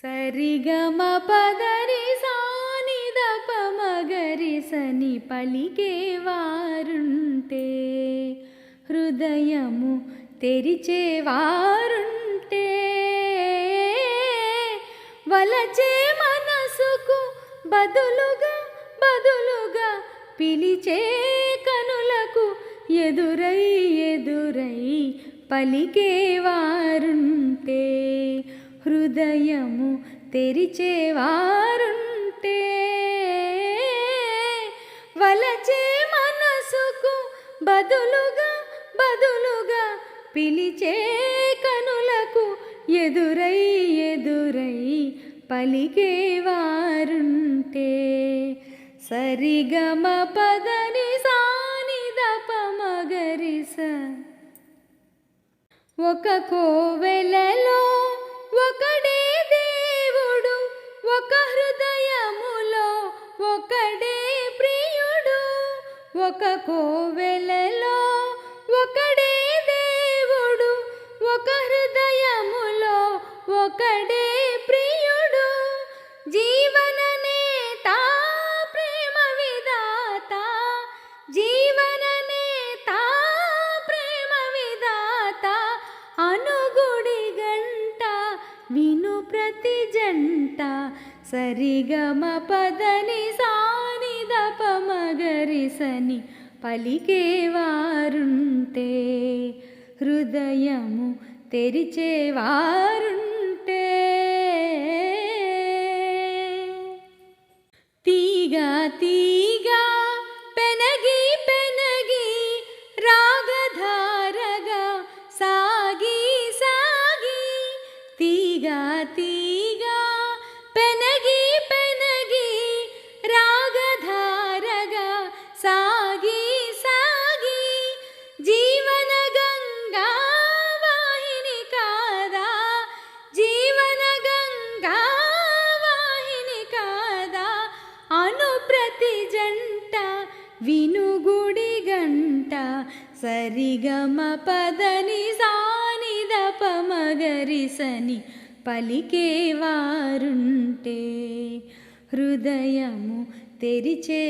సరిగమ పదరి సాని దప మగరి సని పలికేవారుంటే హృదయము తెరిచేవారుంటే వలచే మనసుకు బదులుగా బదులుగా పిలిచే కనులకు ఎదురై ఎదురై పలికేవారుంటే హృదయము తెరిచేవారుంటే వలచే మనసుకు బదులుగా బదులుగా పిలిచే కనులకు ఎదురై ఎదురై పలికేవారుంటే. సరిగమ పదని సాని ఒక కోవెలలో ఒక కోవెలలో ఒకడే దేవుడు ఒక హృదయములో ఒకడే ప్రియుడు. జీవన నేత ప్రేమ విదాత జీవన నేత ప్రేమ విదాత అనుగుడి గంట విను ప్రతి జంట సరిగమ పదని సా మగరిసని పలికేవారుంటే హృదయము తెరిచేవారుంటే. తీగ తీ జంట వినుగుడి గంట సరిగమ పదని సాని దప మగరిసని పలికేవారుంటే హృదయము తెరిచేవారుంటే